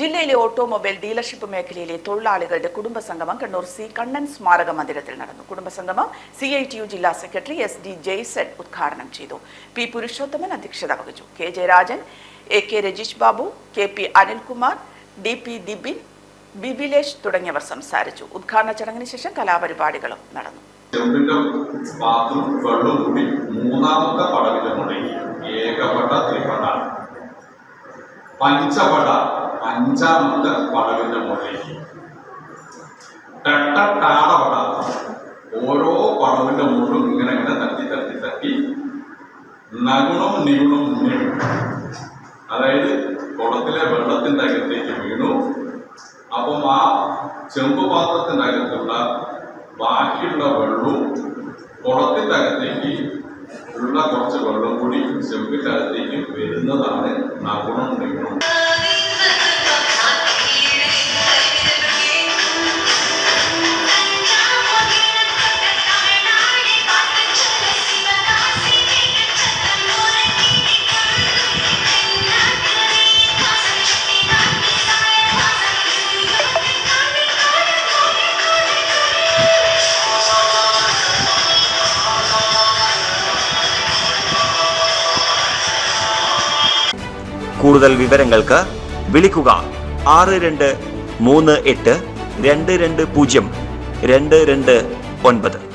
ജില്ലയിലെ automobile dealership മേഖലയിലെ തൊഴിലാളികളുടെ കുടുംബസംഗമം കണ്ണൂർ സി കണ്ണൻ സ്മാരക മന്ദിരത്തിൽ നടന്നു. കുടുംബസംഗമം സി ഐ ടി യു ജില്ലാ സെക്രട്ടറി എസ് ഡി ജെയ്സൺ ഉദ്ഘാടനം ചെയ്തു. പി പുരുഷോത്തമൻ അധ്യക്ഷത വഹിച്ചു. K Jayarajan A K Rajeesh Babu K P Anilkumar D P Dibin Bibilesh തുടങ്ങിയവർ സംസാരിച്ചു. ഉദ്ഘാടന ചടങ്ങിന് ശേഷം കലാപരിപാടികളും നടന്നു. മൂന്നാമത്തെ പഞ്ചപട അഞ്ചാമത്തെ പടവിന്റെ മുകളിലേക്ക് ഓരോ പടവിന്റെ മുകളിലും ഇങ്ങനെ ഇങ്ങനെ തട്ടി തട്ടി തട്ടി നഗുണം നിഗുണം നിഗുണം അതായത് കുളത്തിലെ വെള്ളത്തിന്റെ അകത്തേക്ക് വീണു. അപ്പം ആ ചെമ്പ് പാത്രത്തിന്റെ അകത്തുള്ള ബാക്കിയുള്ള വെള്ളവും കുളത്തിന്റെ അകത്തേക്ക് ഉള്ള കുറച്ച് വെള്ളം കൂടി ചെമ്പിന്റെ അകത്തേക്ക് വരുന്നതാണ് നഗുണം നിഗുണം കൂടുതൽ വിവരങ്ങൾക്ക് വിളിക്കുക ആറ് രണ്ട് മൂന്ന് എട്ട് രണ്ട് രണ്ട് പൂജ്യം രണ്ട് രണ്ട് ഒൻപത്.